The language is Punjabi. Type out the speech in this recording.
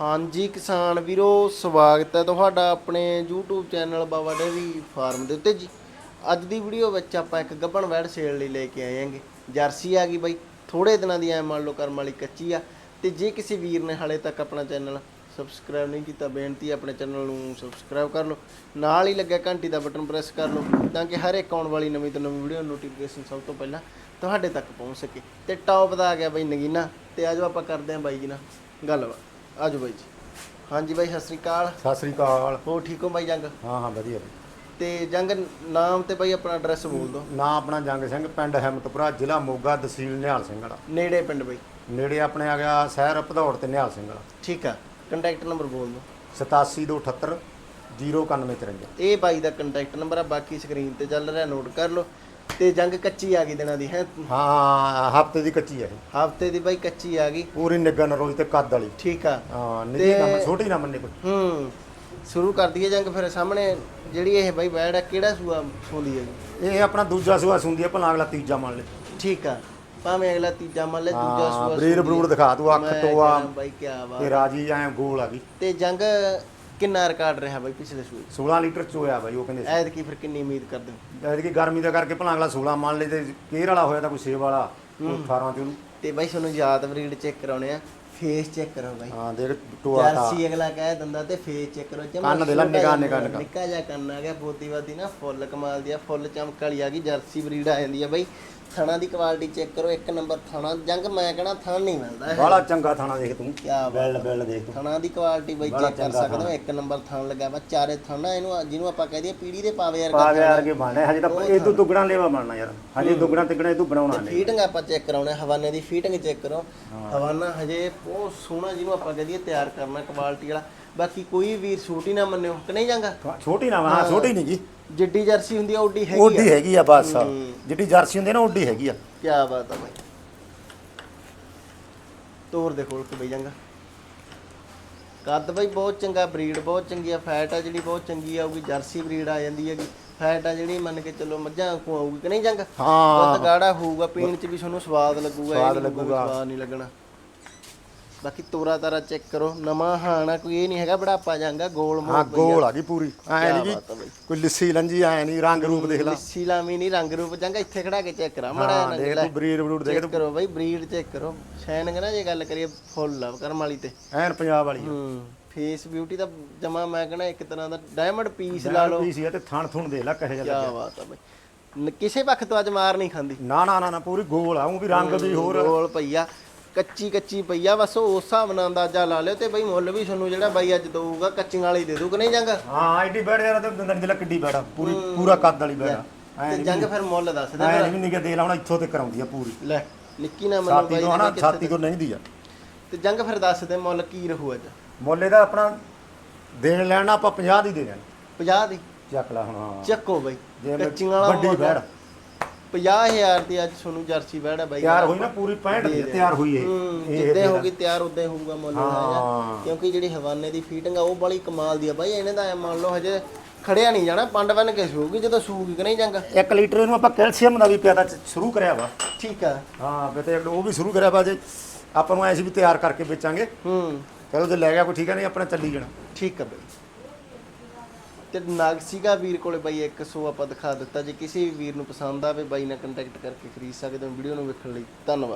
ਹਾਂਜੀ ਕਿਸਾਨ ਵੀਰੋ, ਸਵਾਗਤ ਹੈ ਤੁਹਾਡਾ ਆਪਣੇ YouTube channel Baba dairy farm ਦੇ ਉੱਤੇ ਜੀ। ਅੱਜ ਦੀ ਵੀਡੀਓ ਵਿੱਚ ਆਪਾਂ ਇੱਕ ਗੱਭਣ ਵੈੜ ਸੇਲ ਲਈ ਲੈ ਕੇ ਆਏ ਹਾਂਗੇ। ਜਰਸੀ ਆ ਗਈ ਬਾਈ ਥੋੜੇ ਦਿਨਾਂ ਦੀ ਐ ਮੰਨ ਲਓ ਕਰਮ ਵਾਲੀ ਕੱਚੀ ਆ। ਤੇ ਜੇ ਕਿਸੇ ਵੀਰ ਨੇ ਹਾਲੇ ਤੱਕ ਆਪਣਾ ਚੈਨਲ ਸਬਸਕ੍ਰਾਈਬ ਨਹੀਂ ਕੀਤਾ, ਬੇਨਤੀ ਆਪਣੇ ਚੈਨਲ ਨੂੰ ਸਬਸਕ੍ਰਾਈਬ ਕਰ ਲਓ। ਨਾਲ ਹੀ ਲੱਗਿਆ ਘੰਟੀ ਦਾ ਬਟਨ ਪ੍ਰੈਸ ਕਰ ਲਓ, ਤਾਂ ਕਿ ਹਰ ਇੱਕ ਆਉਣ ਵਾਲੀ ਨਵੀਂ ਤੋਂ ਨਵੀਂ ਵੀਡੀਓ ਨੋਟੀਫਿਕੇਸ਼ਨ ਸਭ ਤੋਂ ਪਹਿਲਾਂ ਤੁਹਾਡੇ ਤੱਕ ਪਹੁੰਚ ਸਕੇ। ਤੇ ਟੌਪ ਦਾ ਆ ਗਿਆ ਬਾਈ ਨਗੀਨਾ, ਤੇ ਆਜੋ ਆਪਾਂ ਕਰਦੇ ਆਂ ਬਾਈ ਜੀ ਨਾਲ ਗੱਲਬਾਤ। ਆਜੋ ਬਾਈ ਜੀ। ਹਾਂਜੀ ਬਾਈ ਸਤਿ ਸ੍ਰੀ ਅਕਾਲ। ਸਤਿ ਸ੍ਰੀ ਅਕਾਲ। ਹੋ ਠੀਕ ਹੋ ਬਾਈ ਜੰਗ? ਹਾਂ ਹਾਂ ਵਧੀਆ ਬਈ। ਤੇ ਜੰਗ ਨਾਮ ਤੇ ਬਾਈ ਆਪਣਾ ਐਡਰੈਸ ਬੋਲ ਦਿਓ। ਨਾਂ ਆਪਣਾ ਜੰਗ ਸਿੰਘ ਪਿੰਡ ਹਿੰਮਤਪੁਰਾ ਜ਼ਿਲ੍ਹਾ ਮੋਗਾ ਤਹਿਸੀਲ ਨਿਹਾਲ ਸਿੰਘ ਵਾਲਾ। ਨੇੜੇ ਪਿੰਡ ਬਾਈ। ਨੇੜੇ ਆਪਣੇ ਆ ਗਿਆ ਸ਼ਹਿਰ ਭਦੌੜ ਤੇ ਨਿਹਾਲ ਸਿੰਘ ਵਾਲਾ। ਠੀਕ ਆ। ਕੰਟੈਕਟ ਨੰਬਰ ਬੋਲ ਦਿਓ। 8728 09153 ਇਹ ਬਾਈ ਦਾ ਕੰਟੈਕਟ ਨੰਬਰ ਆ ਬਾਕੀ ਸਕਰੀਨ ਤੇ ਚੱਲ ਰਿਹਾ ਨੋਟ ਕਰ ਲਓ। ਤੇ ਜੰਗ ਕੱਚੀ ਆ ਗਈ ਦਿਨਾਂ ਦੀ ਹੈ? ਹਾਂ ਹਫ਼ਤੇ ਦੀ ਕੱਚੀ ਹੈ ਇਹ। ਹਫ਼ਤੇ ਦੀ ਬਾਈ ਕੱਚੀ ਆ ਗਈ। ਪੂਰੀ ਨਿੱਗਨ ਰੋਜ਼ ਤੇ ਕੱਦ ਵਾਲੀ। ਠੀਕ ਆ। ਹਾਂ ਨਿੱਜੀ ਤੇ- ਨਾ ਛੋਟੀ ਨਾ ਮੰਨੇ ਕੋਈ। ਹੂੰ ਸ਼ੁਰੂ ਕਰ ਦਈਏ ਜੰਗ ਫਿਰ ਸਾਹਮਣੇ। ਜਿਹੜੀ ਇਹ ਬਾਈ ਬੈੜ ਆ ਕਿਹੜਾ ਸੂਆ ਸੌਂਦੀ ਹੈ ਜੀ? ਇਹ ਆਪਣਾ ਦੂਜਾ ਸੂਆ ਸੁੰਦੀ ਹੈ ਭਲਾ ਅਗਲਾ ਤੀਜਾ ਮੰਨ ਲੈ। ਠੀਕ ਆ ਭਾਵੇਂ ਅਗਲਾ ਤੀਜਾ ਮੰਨ ਲੈ ਦੂਜਾ ਹਾਂ ਸੂਆ ਸੂੰਦੀ ਬਰੂਡ ਆ। ਦਿਖਾ ਤੂੰ ਅੱਖ ਮੈਂ ਟੋਆ ਕਹਿਣਾ ਬਾਈ ਕੀ ਤੇ ਬਾਤ ਰਾਜੀ ਐ ਗੋਲ ਆ ਗਈ। ਤੇ ਜੰਗ ਕਿੰਨਾ ਰਿਕਾਰਡ ਰਿਹਾ ਬਾਈ ਪਿਛਲੇ ਸੂਏ 16 ਲੀਟਰ ਚੋਇਆ ਬਾਈ ਉਹ ਕਹਿੰਦੇ ਐਦ ਕੀ ਫਿਰ ਕਿੰਨੀ ਉਮੀਦ ਕਰਦੇ ਹੋ? ਐਤਕੀ ਗਰਮੀ ਦਾ ਕਰਕੇ ਭਲਾ ਅਗਲਾ 16 ਮੰਨ ਲੈ ਤੇ ਕੇਰ ਵਾਲਾ ਹੋਇਆ ਤਾਂ ਕੋਈ ਸੇਵ ਵਾਲਾ ਉਹ 18 ਚ ਉਹਨੂੰ। ਤੇ ਬਾਈ ਤੁਹਾਨੂੰ ਯਾਦ ਬਰੀਡ ਚੈੱਕ ਕਰਾਉਣੇ ਆ ਫੇਸ ਚੈੱਕ ਕਰੋ ਬਾਈ। ਹਾਂ ਦੇਖ ਟੋਆ ਤਾਂ। ਜਰਸੀ ਅਗਲਾ ਕਹਿ ਦਿੰਦਾ ਤੇ ਫੇਸ ਚੈੱਕ ਕਰੋ ਜਮਾਂ ਕੰਨ ਦੇ ਲਾ, ਛੋਟਾ ਨਿਗਾਹ, ਜਿਹਾ ਨਿਗਾਹ, ਨਿਗਾਹ। ਨਿੱਕਾ ਜਿਹਾ ਕੰਨ ਆ ਗਿਆ ਬੋਦੀਵਾਦੀ ਨਾ ਫੁੱਲ ਕਮਾਲ ਦੀ ਆ ਫੁੱਲ ਚਮਕ ਵਾਲੀ ਆ ਗਈ ਜਰਸੀ ਬਰੀਡ ਆ ਜਾਂਦੀ ਆ ਬਾਈ। ਥਣਾ ਦੀ ਕੁਆਲਿਟੀ ਚੈੱਕ ਕਰੋ ਇੱਕ ਨੰਬਰ ਥਣਾ ਜੰਗ ਮੈਂ ਕਹਣਾ ਥਣ ਨਹੀਂ ਮਿਲਦਾ ਇਹ। ਬਾਲਾ ਚੰਗਾ ਥਾਣਾ ਦੇਖ ਤੂੰ। ਬਾਤ ਬੈਲ ਬੈਲ ਦੇਖ ਤੂੰ। ਥਣਾ ਦੀ ਕੁਆਲਿਟੀ ਬਾਈ ਬੜਾ ਚੈੱਕ ਕਰ ਚੰਗਾ ਸਕਦੇ ਹੋ। ਇੱਕ ਨੰਬਰ ਥਣ ਲੱਗਾ ਵਾ ਚਾਰੇ ਥਣਾ ਇਹਨੂੰ ਜਿਹਨੂੰ ਆਪਾਂ ਕਹਿ ਦਈਏ ਪੀੜੀ ਦੇ ਪਾਵੇ ਯਾਰ ਪਾ ਗਿਆ ਅਰਗੇ ਬਣਨਾ ਹਜੇ ਤਾਂ ਇਹ ਤੋਂ ਦੁੱਗਣਾ ਲੈਵਾ ਬਣਨਾ ਯਾਰ। ਹਜੇ ਦੁੱਗਣਾ ਤਿੱਗਣਾ ਇਹ ਤੋਂ ਬਣਾਉਣਾ ਨਹੀਂ। ਫੀਟਿੰਗ ਆਪਾਂ ਚੈੱਕ ਕਰਾਉਣੇ ਹਵਾਨੇ ਦੀ ਫੀਟਿੰਗ ਚੈੱਕ ਕਰੋ। ਹਵਾਨਾ ਹਜੇ ਬਹੁਤ ਸੋਹਣਾ ਜਿਹਨੂੰ ਆਪਾਂ ਕਹਿ ਦਈਏ ਤਿਆਰ ਕਰਨਾ ਕੁਆਲਿਟੀ ਵਾਲਾ। ਬਾਕੀ ਕੋਈ ਵੀਰ ਛੋਟੀ ਨਾ ਮੰਨਿਓ ਕਿ ਨਹੀਂ ਜਾਂਗਾ ਛੋਟੀ ਨਾ ਹਾਂ ਛੋਟੀ ਨਹੀਂ ਜੀ। ਜਿੱਡੀ ਜਰਸੀ ਹੁੰਦੀ ਆ ਓਡੀ ਹੈਗੀ ਓਡੀ ਹੈਗੀ ਆ ਬਸ। ਜਿੱਡੀ ਜਰਸੀ ਹੁੰਦੀ ਆ ਨਾ ਓਡੀ ਹੈਗੀ ਆ। ਕੀ ਬਾਤ ਆ ਬਾਈ। ਤੋਰ ਦੇ ਖੋਲ ਕੇ ਬਈ ਜਾਂਗਾ ਕੱਦ ਬਾਈ ਬਹੁਤ ਚੰਗਾ ਬਰੀਡ ਬਹੁਤ ਚੰਗੀ ਆ ਫੈਟ ਆ ਜਿਹੜੀ ਬਹੁਤ ਚੰਗੀ ਆਊਗੀ ਜਰਸੀ ਬਰੀਡ ਆ ਜਾਂਦੀ ਹੈਗੀ। ਫੈਟ ਆ ਜਿਹੜੀ ਮੰਨ ਕੇ ਚੱਲੋ ਮੱਝਾਂ ਕੋ ਆਊਗੀ ਕਿ ਨਹੀਂ ਜਾਂਗਾ ਹਾਂ। ਦੁੱਧ ਗਾੜਾ ਹੋਊਗਾ ਪੀਣ ਚ ਵੀ ਤੁਹਾਨੂੰ ਸਵਾਦ ਲੱਗੂਗਾ ਸਵਾਦ ਲੱਗੂਗਾ ਲੱਗੂਗਾ। ਸਵਾਦ ਨਹੀਂ ਲੱਗਣਾ। ਬਾਕੀ ਤੋਰਾ ਤਾਰਾ ਚੈੱਕ ਕਰੋ। ਨਵਾਂ ਹਾਣਾ ਕੋਈ ਇਹ ਨਹੀਂ ਹੈਗਾ ਬੜਾਪਾ ਜਾਂਗਾ ਗੋਲ ਮੋਲ ਹਾਂ ਗੋਲ ਆ ਗਈ ਪੂਰੀ। ਐ ਨਹੀਂ। ਜੀ ਕੋਈ ਲਿੱਸੀ ਲੰਜੀ ਐ ਨਹੀਂ ਰੰਗ ਰੂਪ ਦੇਖ ਲੈ। ਲਿੱਸੀ ਲਾਵੀ ਨਹੀਂ ਰੰਗ ਰੂਪ ਜਾਂਗਾ ਇੱਥੇ ਖੜਾ ਕੇ ਚੈੱਕ ਕਰਾ। ਮਾੜਾ ਹਾਂ ਦੇਖ ਤੂੰ ਬਰੀਡ ਬਰੂਡ ਦੇਖ ਕਰੋ ਬਾਈ ਬਰੀਡ ਚੈੱਕ ਕਰੋ। ਸ਼ਾਇਨਿੰਗ ਨਾ ਜੇ ਗੱਲ ਕਰੀਏ ਫੁੱਲ ਆ ਕਰਮ ਵਾਲੀ ਤੇ। ਐਨ ਪੰਜਾਬ ਵਾਲੀ ਹੂੰ ਫੇਸ ਬਿਊਟੀ ਦਾ ਜਮਾ ਮੈਂ ਕਹਣਾ ਇੱਕ ਤਰ੍ਹਾਂ ਦਾ ਡਾਇਮੰਡ ਪੀਸ ਲਾ ਲਓ। ਪੀ ਸੀ ਤੇ ਥਣ ਥੁਣ ਦੇ ਲੈ ਕਹੇ ਕੀ ਜਿਹਾ ਬਾਤ ਆ ਬਾਈ। ਨ- ਕਿਸੇ ਪੱਖ ਤੋਂ ਅੱਜ ਮਾਰ ਨਹੀਂ ਖਾਂਦੀ। ਨਾ ਨਾ ਨਾ ਨਾ ਪੂਰੀ ਗੋਲ ਆ ਉਹ ਵੀ ਰੰਗ ਵੀ ਹੋਰ। ਗੋਲ ਪਈਆ। ਕੱਚੀ ਕੱਚੀ ਪਈਆ ਬਸ ਉਸ ਹਿਸਾਬ ਨਾਲ ਅੰਦਾਜ਼ਾ ਲਾ ਲਿਓ ਤੇ ਬਾਈ ਮੁੱਲ ਵੀ ਤੁਹਾਨੂੰ ਜਿਹੜਾ ਬਾਈ ਅੱਜ ਦਊਗਾ ਕੱਚੀਆਂ ਵਾਲੀ ਦੇ ਦੂ ਕਿ ਨਹੀਂ ਜਾਂਗਾ? ਹਾਂ ਐਡੀ ਬੈੜ ਯਾਰ ਤੇ ਦੰਦਾਂ ਦੀ ਕਿੱਡੀ ਬੈੜ ਆ ਪੂਰੀ ਪੂਰਾ ਕੱਦ ਵਾਲੀ ਬੈੜ ਆ। ਐ ਤੇ ਜੰਗ ਫਿਰ ਮੁੱਲ ਦੱਸ ਦੇ ਐ ਨਹੀਂ ਨਿਕੇ ਦੇ ਲਾਉਣਾ ਇੱਥੋਂ ਤੇ ਕਰਾਉਂਦੀ ਆ ਪੂਰੀ। ਲੈ ਨਿੱਕੀ ਨਾ ਮੈਨੂੰ ਬਾਈ ਤੋਂ ਹਨਾ ਕਿੱਥੇ ਛਾਤੀ ਤੋਂ ਨਹੀਂ ਦੀ ਆ। ਤੇ ਜੰਗ ਫਿਰ ਦੱਸ ਦੇ ਮੁੱਲ ਕੀ ਰਹੂ ਅੱਜ? ਮੁੱਲੇ ਦਾ ਆਪਣਾ ਦੇਣ ਲੈਣਾ ਆਪਾਂ 50 ਦੀ ਦੇ ਦੇਣਾ। 50 ਦੀ? ਚੱਕ ਲੈ ਹੁਣ ਹਾਂ। ਚੱਕੋ ਬਾਈ ਕੱਚੀਆਂ ਵਾਲਾ ਵੱਡੀ ਬੈੜ 50000 ਦੀ ਅੱਜ ਤੁਹਾਨੂੰ ਜਰਸੀ ਬੈੜ ਹੈ ਬਾਈ। ਤਿਆਰ ਹੋਈ ਨਾ ਪੂਰੀ 65 ਦੀ ਤਿਆਰ ਹੋਈ ਇਹ। ਹੂੰ ਇਹ ਜਿੱਦੇ। ਹੋਗੀ ਤਿਆਰ ਉਦੋਂ ਹੋਊਗਾ ਮੁੱਲ ਹਾਂ। ਕਿਉਂਕਿ ਜਿਹੜੀ ਹਵਾਨੇ ਦੀ ਫੀਟਿੰਗ ਆ ਉਹ ਬੜੀ ਕਮਾਲ ਦੀ ਆ ਬਾਈ ਇਹਨੇ ਤਾਂ ਮੰਨ ਲਓ ਹਜੇ ਖੜਿਆ ਨਹੀਂ ਜਾਣਾ ਪੰਡ ਬਨ ਕੇ ਸੂਗੀ ਜਦੋਂ ਸੂਗੀ ਕਿ ਨਹੀਂ ਜਾਂਗਾ 1 ਲੀਟਰ ਇਹਨੂੰ ਆਪਾਂ ਕੈਲਸ਼ੀਅਮ ਦਾ ਵੀ ਪਿਆਦਾ ਸ਼ੁਰੂ ਕਰਿਆ ਵਾ। ਠੀਕ ਆ। ਹਾਂ ਤੇ ਉਹ ਵੀ ਸ਼ੁਰੂ ਕਰਿਆ ਵਾ ਜੇ ਆਪਾਂ ਨੂੰ ਐਸੀ ਵੀ ਤਿਆਰ ਕਰਕੇ ਵੇਚਾਂਗੇ। ਹੂੰ। ਚਲੋ ਜੇ ਲੈ ਗਿਆ ਕੋਈ ਠੀਕ ਨਹੀਂ ਆਪਣਾ ਚੱਲੀ ਜਾਣਾ। ਠੀਕ ਆ ਬਾਈ। ਤੇ ਨਾਗਸੀਗਾ ਵੀਰ ਕੋਲੇ ਬਾਈ 100 ਆਪਾਂ ਦਿਖਾ ਦਿੱਤਾ। ਜੇ ਕਿਸੇ ਵੀ ਵੀਰ ਨੂੰ ਪਸੰਦ ਆਵੇ, ਬਾਈ ਨਾਲ ਕੰਟੈਕਟ ਕਰਕੇ ਖਰੀਦ ਸਕਦੇ ਹੋ। ਵੀਡੀਓ ਨੂੰ ਵੇਖਣ ਲਈ ਧੰਨਵਾਦ।